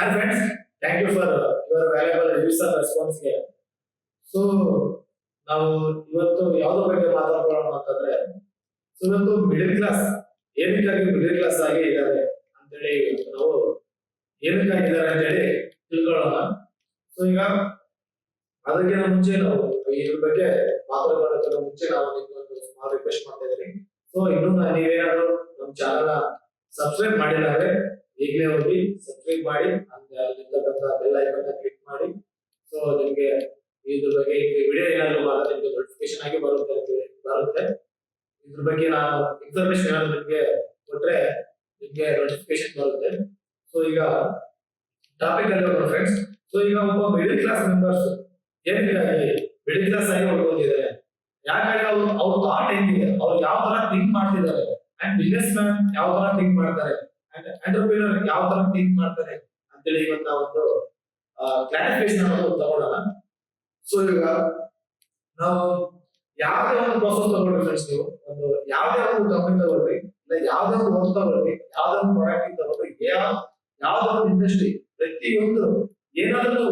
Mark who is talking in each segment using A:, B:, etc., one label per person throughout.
A: Hi friends, thank you for your valuable views and response ಗೆ so ನಾವು ಇವತ್ತು ಯಾವುದ್ರ ಬಗ್ಗೆ ಮಾತಾಡ್ಕೊಳ್ಳೋಣ ಅಂತಂದ್ರೆ ಸೊ ಇವತ್ತು ಮಿಡಲ್ ಕ್ಲಾಸ್ ಏನಕ್ಕಾಗಿ ಮಿಡಲ್ ಕ್ಲಾಸ್ ಆಗಿ ಇದ್ದಾರೆ ಅಂತೇಳಿ ನಾವು ಏನಕ್ಕಾಗಿದ್ದಾರೆ ಅಂತೇಳಿ ತಿಳ್ಕೊಳ್ಳೋಣ. ಸೊ ಈಗ ಅದಕ್ಕಿಂತ ಮುಂಚೆ ನಾವು ಇದ್ರ ಬಗ್ಗೆ ಮಾತಾಡ್ಕೊಳ್ಳೋದಕ್ಕಿಂತ ಮುಂಚೆ ನಾವು ನಿಮ್ಗೊಂದು ಸ್ಮಾಲ್ ರಿಕ್ವೆಸ್ಟ್ ಮಾಡ್ತಾ ಇದ್ದೀನಿ. ಸೊ ಇನ್ನೂ ನೀವೇನಾದ್ರೂ ನಮ್ಮ ಚಾನಲ್ನ ಸಬ್ಸ್ಕ್ರೈಬ್ ಮಾಡಿಲ್ಲ ಈಗಲೇ ಹೋಗಿ ಸಬ್ಸ್ಕ್ರೈಬ್ ಮಾಡಿ ಅಂದ್ರೆ ಅಲ್ಲಿರ್ತಕ್ಕಂಥ ಬೆಲ್ ಐಕನ್ ಕ್ಲಿಕ್ ಮಾಡಿ. ಸೊ ನಿಮಗೆ ಇದ್ರ ಬಗ್ಗೆ ವಿಡಿಯೋ ಏನಾದ್ರು ಮಾಡಿದ್ರೆ ನಿಮ್ಗೆ ನೋಟಿಫಿಕೇಶನ್ ಆಗಿ ಬರುತ್ತೆ ಅಂತ ಬರುತ್ತೆ. ಇದ್ರ ಬಗ್ಗೆ ನಾನು ಇನ್ಫಾರ್ಮೇಶನ್ ಏನಾದ್ರು ನಿಮಗೆ ಕೊಟ್ರೆ ನಿಮಗೆ ನೋಟಿಫಿಕೇಶನ್ ಬರುತ್ತೆ. ಸೊ ಈಗ ಟಾಪಿಕ್ ಅಲ್ಲಿ ಹೋಗೋಣ ಫ್ರೆಂಡ್ಸ್ ಸೊ ಈಗ ಒಬ್ಬ ಮಿಡಲ್ ಕ್ಲಾಸ್ ಮೆಂಬರ್ಸ್ ಏನಿದೆ ಮಿಡಲ್ ಕ್ಲಾಸ್ ಆಗಿ ಹೊಡ್ಕೊಂಡಿದ್ದಾರೆ ಯಾಕಂದ್ರೆ ಅವ್ರು, ಅವ್ರ ಥಾಟ್ ಹೆಂಗಿದೆ? ಅವ್ರು ಯಾವ ತರ ಥಿಂಕ್ ಮಾಡ್ತಿದ್ದಾರೆ? ಅಂಡ್ ಬಿಸ್ನೆಸ್ ಮ್ಯಾನ್ ಯಾವ ತರ ಥಿಂಕ್ ಮಾಡ್ತಾರೆ? ಯಾವ ತರ ಥಿಂಕ್ ಮಾಡ್ತಾರೆ ಅಂತೇಳಿ ಇವತ್ತ ಒಂದು ಕ್ಲಾರಿಫಿಕೇಶನ್ ಅನ್ನೋದು ತಗೊಳ್ಳೋಣ ಸೊ ಈಗ ನಾವು ಯಾವ್ದೇ ಒಂದು ಪ್ರಾಸೆಸ್ ತಗೊಳ್ರಿ ಫ್ರೆಂಡ್ಸ್ ನೀವು. ಒಂದು ಯಾವ್ದೇ ಒಂದು ಕಂಪನಿ ತಗೊಳ್ರಿ ಇಲ್ಲ ಯಾವ್ದೇ ಒಂದು ವರ್ಕ್ ತಗೊಳ್ರಿ ಯಾವ್ದೇ ಒಂದು ಪ್ರಾಡಕ್ಟ್ ತಗೊಳ್ರಿ ಯಾವ ಯಾವ ಒಂದು ಇಂಡಸ್ಟ್ರಿ ಪ್ರತಿಯೊಂದು ಏನಾದ್ರೂ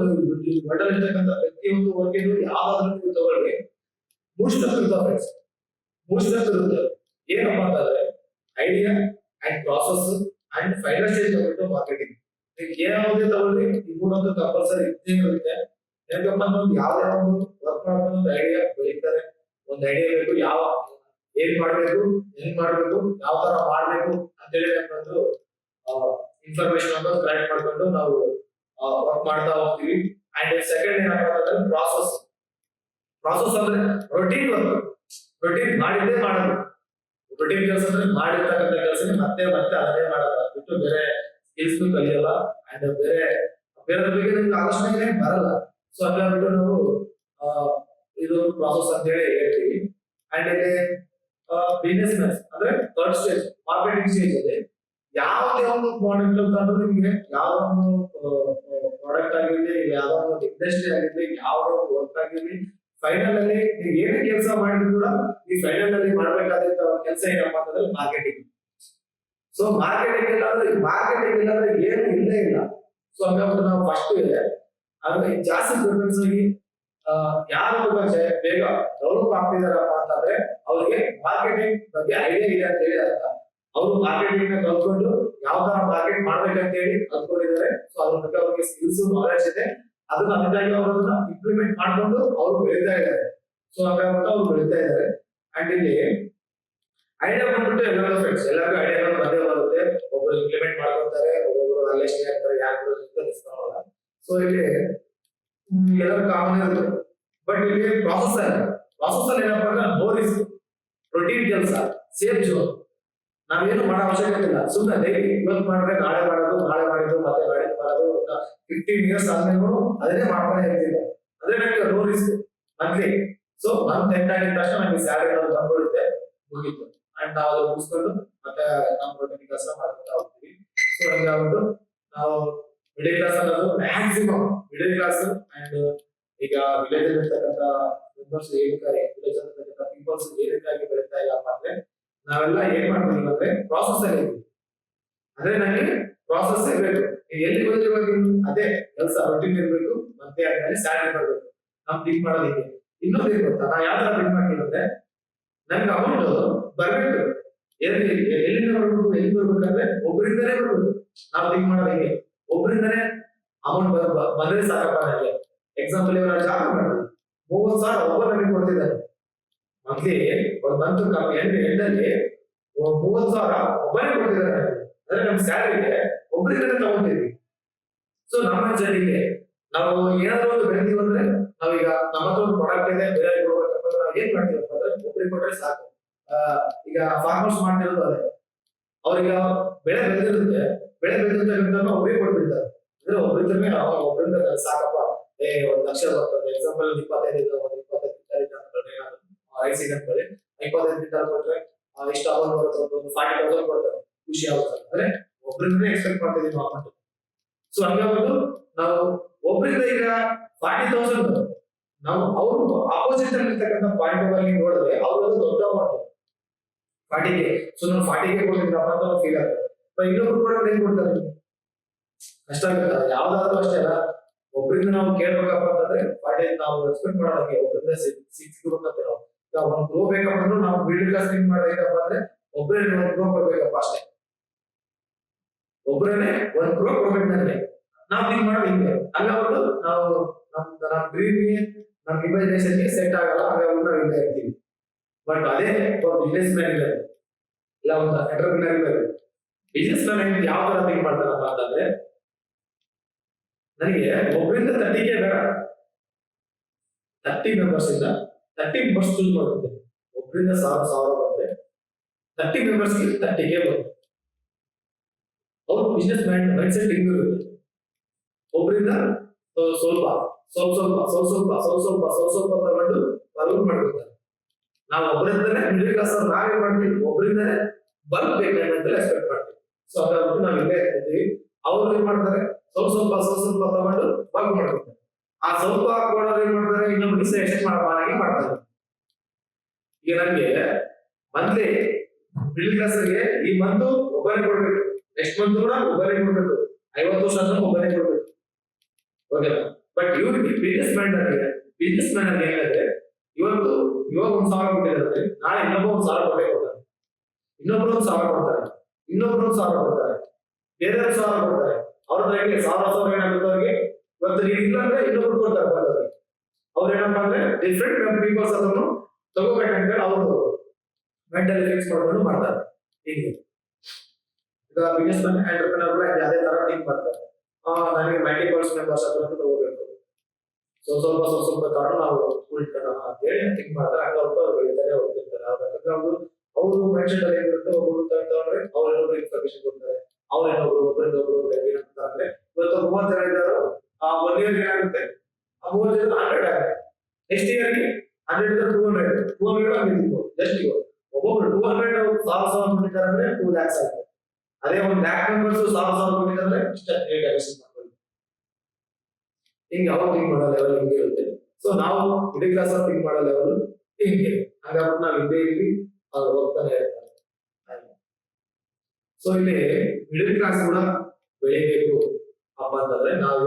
A: ವರ್ಲ್ಡ್ ಇರ್ತಕ್ಕಂಥ ಪ್ರತಿಯೊಂದು ವರ್ಕಿಂಗ್ ಯಾವ್ದಾದ್ರೂ ನೀವು ತಗೊಳ್ರಿ ಮೂರ್ ಸ್ಟೆಪ್ ಇರ್ತಾವ ಫ್ರೆಂಡ್ಸ್ ಮೂರ್ ಸ್ಟೆಪ್ ಇರುತ್ತೆ. ಏನಪ್ಪಾ ಅಂತಂದ್ರೆ idea and process and final stage ತಗೊಂಡು ಮಾರ್ಕೆಟಿಂಗ್ ಏನಾಗುತ್ತೆ ತಗೊಳ್ಳಿ ಮೂರೊಂದು ಕಂಪಲ್ಸರಿ ಇದ್ದೇ ಇರುತ್ತೆ ಯಾಕಪ್ಪ ಅಂದ್ರೆ ಯಾವ್ದೇ ಒಂದು ವರ್ಕ್ ಮಾಡಬೇಕು ಒಂದು ಐಡಿಯಾ ಬೆಳೀತಾರೆ ಒಂದು ಐಡಿಯಾ ಬೇಕು ಯಾವ ಏನ್ ಮಾಡ್ಬೇಕು, ಹೆಂಗ್ ಮಾಡ್ಬೇಕು, ಯಾವ ತರ ಮಾಡ್ಬೇಕು ಅಂತೇಳಿ ನಮ್ಗೊಂದು ಇನ್ಫಾರ್ಮೇಶನ್ ಅನ್ನೋದು ಕಲೆಕ್ಟ್ ಮಾಡ್ಕೊಂಡು ನಾವು ವರ್ಕ್ ಮಾಡ್ತಾ ಹೋಗ್ತೀವಿ. ಅಂಡ್ ಸೆಕೆಂಡ್ ಏನಪ್ಪ ಅಂತಂದ್ರೆ ಪ್ರಾಸೆಸ್ ಪ್ರಾಸೆಸ್ ಅಂದ್ರೆ ರೊಟೀನ್ ವರ್ಕ್ ರೊಟೀನ್ ಮಾಡಿದ್ದೇ ಮಾಡೋದು ರೊಟೀನ್ ಕೆಲಸ ಅಂದ್ರೆ ಮಾಡಿರ್ತಕ್ಕಂಥ ಕೆಲಸ ಮತ್ತೆ ಮತ್ತೆ ಅದನ್ನೇ ಮಾಡೋದು. ಬಿಟ್ಟು ಬೇರೆ ಸ್ಕಿಲ್ಸ್ ಕಲಿಯಲ್ಲ ಅಂಡ್ ಬೇರೆ ಬೇರೆ ಬಗ್ಗೆ ನಿಮ್ಗೆ ಆಲೋಚನೆ ಬರಲ್ಲ. ಸೊ ಹಂಗಾಗ್ಬಿಟ್ಟು ನಾವು ಇದು ಪ್ರಾಸೆಸ್ ಅಂತ ಹೇಳಿ ಹೇಳ್ತೀವಿ. ಅಂಡ್ ಇಲ್ಲಿ ಬಿಸ್ನೆಸ್ ಅಂದ್ರೆ ಥರ್ಡ್ ಸ್ಟೇಜ್ ಮಾರ್ಕೆಟಿಂಗ್ ಸ್ಟೇಜ್ ಇದೆ ಯಾವುದೇ ಒಂದು ಪ್ರಾಡಕ್ಟ್ ತಂದ್ರು ನಿಮ್ಗೆ ಯಾವ ಒಂದು ಪ್ರಾಡಕ್ಟ್ ಆಗಿರ್ಲಿ ಯಾವ ಒಂದು ಇಂಡಸ್ಟ್ರಿ ಆಗಿರ್ಲಿ, ಯಾವ ಒಂದು ವರ್ಕ್ ಆಗಿರ್ಲಿ ಫೈನಲ್ ಅಲ್ಲಿ ನೀವು ಏನೇ ಕೆಲಸ ಮಾಡಿದ್ರು ಕೂಡ ಈ ಫೈನಲ್ ಅಲ್ಲಿ ಮಾಡಬೇಕಾದಂತ ಕೆಲಸ ಏನಪ್ಪ ಅಂತಂದ್ರೆ ಮಾರ್ಕೆಟಿಂಗ್ ಸೊ ಮಾರ್ಕೆಟಿಂಗ್ ಇಲ್ಲಾಂದ್ರೆ ಮಾರ್ಕೆಟಿಂಗ್ ಇಲ್ಲಾಂದ್ರೆ ಏನು ಇಲ್ಲೇ ಇಲ್ಲ. ಸೊ ಹಂಗಂದ್ರೆ ನಾವು ಫಸ್ಟ್ ಇದೆ. ಆದ್ರೆ ಜಾಸ್ತಿ ಪ್ರಿಫರೆನ್ಸ್ ಆಗಿ ಯಾರು ಬಗ್ಗೆ ಬೇಗ ಡೆವಲಪ್ ಆಗ್ತಿದಾರಪ್ಪ ಅಂತಂದ್ರೆ ಅವ್ರಿಗೆ ಮಾರ್ಕೆಟಿಂಗ್ ಬಗ್ಗೆ ಐಡಿಯಾ ಇದೆ ಅಂತ ಹೇಳಿ ಅರ್ಥ. ಅವರು ಮಾರ್ಕೆಟಿಂಗ್ ಕಲ್ತ್ಕೊಂಡು ಯಾವ ಮಾರ್ಕೆಟ್ ಮಾಡ್ಬೇಕಂತ ಹೇಳಿ ಕಲ್ತ್ಕೊಂಡಿದ್ದಾರೆ. ಸೊ ಅದ್ರ ಬಗ್ಗೆ ಅವ್ರಿಗೆ ಸ್ಕಿಲ್ಸ್ ನಾಲೆಜ್ ಇದೆ. ಅದನ್ನ ಅದಕ್ಕಾಗಿ ಅವರನ್ನ ಇಂಪ್ಲಿಮೆಂಟ್ ಮಾಡ್ಕೊಂಡು ಅವರು ಬೆಳೀತಾ ಇದ್ದಾರೆ. ಸೊ ಹಾಗಾಗಿ ಅವ್ರು ಬೆಳೀತಾ ಇದ್ದಾರೆ. ಅಂಡ್ ಇಲ್ಲಿ ಐಡಿಯಾ ಬಂದ್ಬಿಟ್ಟು ಎಲ್ಲರೂ ಫ್ರೆಂಡ್ಸ್ ಎಲ್ಲರಿಗೂ ಐಡಿಯಾ ಬಂದೇ ಬರುತ್ತೆ. ಒಬ್ಬರು ಇಂಪ್ಲಿಮೆಂಟ್ ಮಾಡ್ಕೊಂತಾರೆ ಒಬ್ಬೊಬ್ರು ಅಲ್ಲೇ ಸ್ಟೇ ಆಗ್ತಾರೆ ಯಾರು ನಿಂತ್ಕೊಳ್ಳಲ್ಲ ಸೊ ಇಲ್ಲಿ ಎಲ್ಲರೂ ಕಾಮನ್ ಇರುತ್ತೆ. ಬಟ್ ಇಲ್ಲಿ ಪ್ರಾಸೆಸ್ ಅಲ್ಲಿ ಪ್ರಾಸೆಸ್ ಏನಪ್ಪಾ ಅಂದ್ರೆ ನೋ ರಿಸ್ಕ್ ರೊಟೀನ್ ಕೆಲಸ ಸೇಫ್ ಜೋನ್ ನಾವೇನು ಮಾಡೋ ಅವಶ್ಯಕತೆ ಇಲ್ಲ. ಸುಮ್ಮನೆ ಡೈಲಿ ಇವತ್ತು ಮಾಡಿದ್ರೆ ನಾಳೆ ಮಾಡೋದು, ನಾಳೆ ಮಾಡಿದ್ದು, ಮತ್ತೆ ನಾಳೆ ಮಾಡೋದು ಫಿಫ್ಟೀನ್ ಇಯರ್ಸ್ ಆದ್ಮೇಲೆ ಅದನ್ನೇ ಮಾಡ್ತಾನೆ ಇರ್ತಿಲ್ಲ ಅದೇ ನನಗೆ no risk monthly so month end ಆಗಿದ ತಕ್ಷಣ ನಮಗೆ ಸ್ಯಾಲರಿ ನಾವು ಬಂದ್ಬಿಡುತ್ತೆ, ಮುಗೀತು. ಅಂಡ್ ನಾವು ಅದು ಮುಗಿಸ್ಕೊಂಡು ಮತ್ತೆ ನಮ್ಮ ರೊಟೀನ್ ಕೆಲಸ ಮಾಡ್ತಾ ಹೋಗ್ತೀವಿ. ಸೊ ಹಂಗಾಗ್ಬಿಟ್ಟು ನಾವು ಮಿಡಲ್ ಕ್ಲಾಸ್ ಅನ್ನೋದು ಮ್ಯಾಕ್ಸಿಮಮ್ ಮಿಡಲ್ ಕ್ಲಾಸ್ ಅಂಡ್ ಈಗ ವಿಲೇಜ್ ಅಲ್ಲಿ ಇರ್ತಕ್ಕಂಥ ಮೆಂಬರ್ಸ್ ಏನಕ್ಕಾಗಿ ವಿಲೇಜ್ ಅಲ್ಲಿ ಇರ್ತಕ್ಕಂಥ ಪೀಪಲ್ಸ್ ಏನಕ್ಕಾಗಿ ಬೆಳೀತಾ ಇಲ್ಲಪ್ಪ ಅಂದ್ರೆ ನಾವೆಲ್ಲ ಏನ್ ಮಾಡ್ತೀವಿ ಅಂದ್ರೆ ಪ್ರಾಸೆಸ್ ಅಲ್ಲಿ ಅದೇ ನನಗೆ ಪ್ರಾಸೆಸ್ ಬೇಕು. ಈಗ ಎಲ್ಲಿ ಬಂದಿರುವಾಗ ಅದೇ ಕೆಲಸ ರೊಟೀನ್ ಇರ್ಬೇಕು ಮತ್ತೆ ಆದ್ಮೇಲೆ ಸ್ಯಾಲರಿ ಬರ್ಬೇಕು ನಮ್ ಕ್ಲಿಕ್ ಮಾಡೋದಿಕ್ಕೆ ಇನ್ನೊಂದು ಏನ್ ಗೊತ್ತಾ? ನಾ ಯಾವ ತರ ಥಿಂಕ್ ಮಾಡ್ತೀನಿ ಅಂದ್ರೆ ನನ್ಗೆ ಅಮೌಂಟ್ ಬರ್ಬೇಕು. ಎಲ್ಲಿ, ಎಲ್ಲಿಂದ ಬರ್ಬೇಕು ಎಲ್ಲಿ ಬರ್ಬೇಕಂದ್ರೆ ಒಬ್ಬರಿಂದನೇ ಬರ್ಬೇಕು. ನಾವು ಕ್ಲಿಕ್ ಮಾಡೋದು ಹೇಗೆ. ಒಬ್ಬರಿಂದನೇ ಅಮೌಂಟ್ ಬಂದ್ರೆ ಸಾಕಪ್ಪ ನನಗೆ ಎಕ್ಸಾಂಪಲ್ ಇವಾಗ ಜಾಬ್ ಮಾಡ್ತೀವಿ ಮೂವತ್ತು ಸಾವಿರ ಒಬ್ಬ ನನಗೆ ಕೊಡ್ತಿದ್ದಾರೆ ಮಂತ್ಲಿ ಒಂದು ಮಂತ್ ಎಂಡ್ ಎಂಡಲ್ಲಿ ಮೂವತ್ತು ಸಾವಿರ ಒಬ್ಬನೇ ನನಗೆ. ಅಂದ್ರೆ ನಮ್ಮ ಸ್ಯಾಲರಿಗೆ ಒಬ್ಬರಿಗೆ ತಗೊಂತೀವಿ ಸೊ ನಮ್ಮ ಜನರಿಗೆ ನಾವು ಏನಾದ್ರು ಒಂದು ಬೆಳಿತೀವಿ ಅಂದ್ರೆ ನಾವೀಗ ನಮ್ಮ ಹತ್ರ ಒಂದು ಪ್ರಾಡಕ್ಟ್ ಇದೆ ಬೇರೆ ಕೊಡ್ಬೇಕಂತ ನಾವು ಏನ್ ಮಾಡ್ತೀವಪ್ಪ ಅಂದ್ರೆ ಒಬ್ಬರಿಗೆ ಕೊಟ್ರೆ ಸಾಕು ಈಗ ಫಾರ್ಮರ್ಸ್ ಮಾಡ್ತಿರೋದು ಅದೇ ಅವ್ರಿಗೆ ಬೆಳೆ ಬೆಳೆದಿರುತ್ತೆ ಬೆಳೆ ಬೆಳೆದಿರ್ತಕ್ಕಂಥ ಒಬ್ಬರಿಗೆ ಕೊಟ್ಬಿಡ್ತಾರೆ ಅಂದ್ರೆ ಒಬ್ಬರಿಂದ ನಾವು ಒಬ್ಬರಿಂದ ಸಾಕಪ್ಪ ಏ ಒಂದ್ ಲಕ್ಷ ಬರ್ತದೆ ಎಕ್ಸಾಂಪಲ್ ಇಪ್ಪತ್ತೈದು ಒಂದು ಇಪ್ಪತ್ತೈದು ರೈಸ್ ಇದೆ ಕ್ವಿಂಟಲ್ ಕೊಟ್ರೆ ಇಷ್ಟು ಅಮೌಂಟ್ ಬರುತ್ತೆ ಒಂದು ಫಾರ್ಟಿ ತೌಸಂಡ್ ಕೊಡ್ತಾರೆ ಖುಷಿ ಆಗುತ್ತೆ ಅಂದ್ರೆ ಒಬ್ಬರಿಂದ ಎಕ್ಸ್ಪೆಕ್ಟ್ ಮಾಡ್ತಿದೀವಿ ನಾವು ಅಮೌಂಟ್ ಸೊ ಹಂಗಾಗ್ಬಿಟ್ಟು ನಾವು ಒಬ್ಬರಿಂದ ಈಗ ಫಾರ್ಟಿ ತೌಸಂಡ್ ನಾವು ಅವರು ಆಪೋಸಿಟ್ ಅಲ್ಲಿ ಇರ್ತಕ್ಕಂಥ ಪಾಯಿಂಟ್ ಅಲ್ಲಿ ನೋಡಿದ್ರೆ ಅವ್ರದ್ದು ದೊಡ್ಡ ಅಮೌಂಟ್ ಫಾರ್ಟಿಗೆ ಸೊ ನಾವು. ಫಾರ್ಟಿಗೆ ಕೊಡ್ತಿದ್ದಪ್ಪ ಅಂತ ಫೀಲ್ ಆಗ್ತದೆ ಇನ್ನೊಬ್ರು ಕೂಡ ಏನ್ ಕೊಡ್ತಾರೆ ಕಷ್ಟ ಆಗುತ್ತೆ ಯಾವ್ದಾದ್ರು ಅಷ್ಟೇ ಅಲ್ಲ ಒಬ್ರಿಂದ ನಾವು ಕೇಳ್ಬೇಕಪ್ಪ ಅಂತಂದ್ರೆ ಪಾಟಿ ನಾವು ಎಕ್ಸ್ಪೆಕ್ಟ್ ಮಾಡೋದಂಗೆ ಒಬ್ರಿಂದ ಸಿಕ್ಸ್ ಈಗ ಒಂದ್ ಗ್ರೋ ಬೇಕಪ್ಪ ಅಂದ್ರೆ ನಾವು ಮಿಡಲ್ ಕ್ಲಾಸ್ ಥಿಂಕ್ ಮಾಡ್ಬೇಕಪ್ಪ ಅಂದ್ರೆ ಒಬ್ಬರೇ ಒಂದು ಗ್ರೋ ಕೊಡ್ಬೇಕಪ್ಪ ಅಷ್ಟೇ. ಒಬ್ಬರೇ ಒಂದು ಗ್ರೋ ಕೊಡ್ಬೇಕು ನನಗೆ ನಾವು ಥಿಂಕ್ ಮಾಡೋದು ಹಿಂಗೆ ಅವರು ನಾವು ನಮ್ ನಮ್ ಡ್ರೀಮ್ಗೆ ನಮ್ ಇಮ್ಯಾಜಿನೇಷನ್ಗೆ ಸೆಟ್ ಆಗಲ್ಲ ಹಾಗಾಗಿ ನಾವು ಇಲ್ಲೇ ಇರ್ತೀವಿ. ಬಟ್ ಅದೇ ಒಂದು ಬಿಸ್ನೆಸ್ ಮ್ಯಾನ್ ಇಲ್ಲ ಇಲ್ಲ ಒಂದು ಎಂಟರ್ಪ್ರಿನರ್ ಇಲ್ಲ ಬಿಸ್ನೆಸ್ ಮ್ಯಾನ್ ಯಾವ ತರ ಥಿಂಕ್ ಮಾಡ್ತಾರಪ್ಪ ಅಂತಂದ್ರೆ, ನನಗೆ ಒಬ್ಬರಿಂದ ತರ್ಟಿಗೆ ಬೇಡ. ತರ್ಟಿ ಮೆಂಬರ್ಸ್ ಇಂದ ತರ್ಟಿ ಮೆಂಬರ್ಸ್ ಚೂಸ್ ಮಾಡ್ತಿದ್ದೆ ಒಬ್ಬರಿಂದ ಸಾವಿರ ಸಾವಿರ ಬರುತ್ತೆ ತರ್ಟಿ ಮೆಂಬರ್ಸ್ಗೆ ತರ್ಟಿಗೆ ಬರುತ್ತೆ ಅವ್ರ ಬಿಸ್ನೆಸ್ ಮೈಂಡ್ ಮೈಂಡ್ ಸೆಟ್ ಒಬ್ರಿಂದ ಒಬ್ಬರಿಂದ ಸ್ವಲ್ಪ ಸ್ವಲ್ಪ ಸ್ವಲ್ಪ ಸ್ವಲ್ಪ ಸ್ವಲ್ಪ ಸ್ವಲ್ಪ ಸ್ವಲ್ಪ ಸ್ವಲ್ಪ ಸ್ವಲ್ಪ ತಗೊಂಡು ಬಲ್ಕ್ ಮಾಡ್ಕೊತಾರೆ ನಾವು ಒಬ್ಬರಿಂದಲೇ ಮಿಡಲ್ ಕ್ಲಾಸ್ ನಾವೇ ಮಾಡ್ತೀವಿ ಒಬ್ಬರಿಂದಲೇ ಬಲ್ಕ್ ಬೇಕು ಅಂತ ಎಕ್ಸ್ಪೆಕ್ಟ್ ಮಾಡ್ತೀವಿ ಸೊ ಹಾಗಾಗಿ ನಾವು ಇಲ್ಲೇ ಇರ್ತೀವಿ ಅವ್ರು ಏನ್ ಮಾಡ್ತಾರೆ ಸ್ವಲ್ಪ ಸ್ವಲ್ಪ ಸ್ವಲ್ಪ ಸ್ವಲ್ಪ ತಗೊಂಡು ಬಲ್ಕ್ ಮಾಡ್ಕೊತಾರೆ ಆ ಸ್ವಲ್ಪ ಹಾಕೊಳ್ಳೋರು ಏನ್ ಮಾಡ್ತಾರೆ? ಇನ್ನೊಂದು ದಿವಸ ಎಷ್ಟು ಮಾಡಬಾರಾಗಿ ಮಾಡ್ತಾರೆ. ಈಗ ನಮ್ಗೆ ಮಂತ್ಲಿ ಮಿಡಲ್ ಕ್ಲಾಸ್ಗೆ ಈ ಮಂತ್ ಒಬ್ಬರೇ ಕೊಡ್ಬೇಕು. ನೆಕ್ಸ್ಟ್ ಮಂತ್ ಕೂಡ ಒಬ್ಬರೇ ಕೊಡ್ಬೇಕು. ಐವತ್ತು ವರ್ಷ ಅಂದ್ರೆ ಒಬ್ಬರೇ ಕೊಡ್ಬೇಕು. ಓಕೆ ಬಟ್ ಇವ್ರಿಗೆ ಬಿಸ್ನೆಸ್ ಮ್ಯಾನ್ ಅಲ್ಲಿ ಬಿಸ್ನೆಸ್ ಮ್ಯಾನ್ ಅವ್ರಿಗೆ ಏನಂದ್ರೆ ಇವತ್ತು ಇವಾಗ ಒಂದ್ ಸಾವಿರ ಕೊಟ್ಟಿದ್ದಾರೆ. ನಾಳೆ ಇನ್ನೊಬ್ಬ ಒಂದ್ ಸಾವಿರ ಕೊಟ್ಟೆ ಕೊಡ್ತಾರೆ. ಇನ್ನೊಬ್ರು ಒಂದ್ ಸಾವಿರ ಕೊಡ್ತಾರೆ. ಇನ್ನೊಬ್ರು ಒಂದ್ ಸಾವಿರ ಕೊಡ್ತಾರೆ. ಬೇರೆ ಸಾವಿರ ಕೊಡ್ತಾರೆ. ಅವ್ರ ಸಾವಿರ ಸಾವಿರ ಏನಾಗುತ್ತೆ ಅವ್ರಿಗೆ? ಇವತ್ತು ನೀವು ಇಲ್ಲ ಅಂದ್ರೆ ಇನ್ನೊಬ್ರು ಕೊಡ್ತಾರೆ ಬಂದವ್ರಿಗೆ ಅವ್ರು ಏನಪ್ಪಾ ಅಂದ್ರೆ ಡಿಫ್ರೆಂಟ್ ಪೀಪಲ್ಸ್ ಅದನ್ನು ತಗೋಬೇಕಂತ ಅವರು ಮೆಂಟಲಿ ಫಿಕ್ಸ್ ಮಾಡ್ಕೊಂಡು ಮಾಡ್ತಾರೆ. ಹೀಗೆ. ಈಗ ಬಿಸ್ನೆಸ್ ಮ್ಯಾನ್ ಎಂಟರ್ಪ್ರಿನರ್ ಅದೇ ತರ ಥಿಂಕ್ ಮಾಡ್ತಾರೆ. ನನಗೆ ನೈಂಟಿ ಪರ್ಸೆಂಟ್ ಮೆಂಬರ್ಸ್ ಅದನ್ನು ತಗೋಬೇಕು. ಸೊ ಸ್ವಲ್ಪ ಸ್ವಲ್ಪ ಸ್ವಲ್ಪ ತಗೊಂಡು ನಾವು ಉಳಿತಾನ ಅಂತ ಹೇಳಿ ಥಿಂಕ್ ಮಾಡ್ತಾರೆ. ಹಂಗ ಅವ್ರು ಅವ್ರು ಬೆಳಿತಾರೆ ಅವ್ರು ತಿಂತಾರೆ. ಯಾಕಂದ್ರೆ ಅವರು ಅವರು ಮೆನ್ಷನ್ ಅಲ್ಲಿ ಏನಿರುತ್ತೆ ಒಬ್ಬರು ತಗೊಂಡ್ರೆ ಅವ್ರು ಇನ್ನೊಬ್ರು ಇನ್ಫಾರ್ಮೇಶನ್ ಕೊಡ್ತಾರೆ. ಅವ್ರು ಇನ್ನೊಬ್ರು ಒಬ್ಬರಿಂದ ಒಬ್ಬರು ಏನಂತ ಅಂದ್ರೆ ಇವತ್ತು ಮೂವತ್ತು ಜನ ಇದ್ದಾರೋ ಆ ಒನ್ ಇಯರ್ ಏನಾಗುತ್ತೆ ಆ ಮೂವತ್ತು ಜನ ಹಂಡ್ರೆಡ್ ಆಗುತ್ತೆ ನೆಕ್ಸ್ಟ್ ಇಯರ್ಗೆ hundred two hundred two hundred ಆಗಿದ್ದು ಜಸ್ಟ್ ಒಬ್ಬೊಬ್ರು ಟೂ ಹಂಡ್ರೆಡ್ ಸಾವಿರ ಸಾವಿರ ಕೊಟ್ಟಿದ್ದಾರೆ ಅಂದ್ರೆ ಟೂ ಲ್ಯಾಕ್ಸ್ ಆಗುತ್ತೆ ಅದೇ ಒಂದು ಲ್ಯಾಕ್ ಮೆಂಬರ್ಸ್ ಸಾವಿರ ಸಾವಿರ ಕೊಟ್ಟಿದ್ದಾರೆ ಇಷ್ಟ ಏಟ್ ಲ್ಯಾಕ್ಸ್ ಮಾಡ್ಕೊಳ್ಳಿ. ಹಿಂಗೆ ಅವ್ರು ಥಿಂಕ್ ಮಾಡೋ ಲೆವೆಲ್ ಹಿಂಗೆ ಇರುತ್ತೆ. ಸೊ ನಾವು ಮಿಡಲ್ ಕ್ಲಾಸ್ ಅವ್ರು ಥಿಂಕ್ ಮಾಡೋ ಲೆವೆಲ್ ಹಿಂಗೆ. ಹಾಗಾಗ್ಬಿಟ್ಟು ನಾವು ಹಿಂದೆ ಇದ್ವಿ, ಅವ್ರು ಹೋಗ್ತಾನೆ ಸೊ ಇಲ್ಲಿ ಮಿಡಲ್ ಕ್ಲಾಸ್ ಕೂಡ ಬೆಳಿಬೇಕು ಅಪ್ಪ ಅಂತಂದ್ರೆ ನಾವು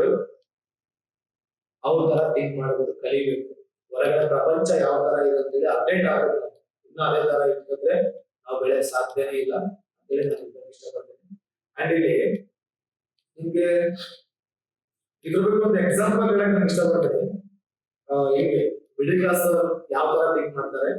A: ಅವ್ರ ತರ ಥಿಂಕ್ ಮಾಡಬೇಕು ಕಲಿಬೇಕು. ಹೊರಗಡೆ ಪ್ರಪಂಚ ಯಾವ ತರ ಇದೆ ಅಂತೇಳಿ ಅಪ್ಡೇಟ್ ಆಗುತ್ತೆ. ಇನ್ನು ಅದೇ ತರ ಇಟ್ಕೊಂಡ್ರೆ ನಾವು ಬೆಳೆಯಕ್ ಸಾಧ್ಯನೇ ಇಲ್ಲ ಅಂತೇಳಿ ನಾನು ಇಷ್ಟಪಡ್ತೀನಿ. ಅಂಡ್ ಇಲ್ಲಿ ನಿಮ್ಗೆ ಇದ್ರ ಬಗ್ಗೆ ಒಂದು ಎಕ್ಸಾಂಪಲ್ ಹೇಳಕ್ ನಾನು ಇಷ್ಟಪಡ್ತೀನಿ. ಹಿಂಗೆ ಮಿಡಲ್ ಕ್ಲಾಸ್ ಯಾವ ತರ ಥಿಂಕ್ ಮಾಡ್ತಾರೆ?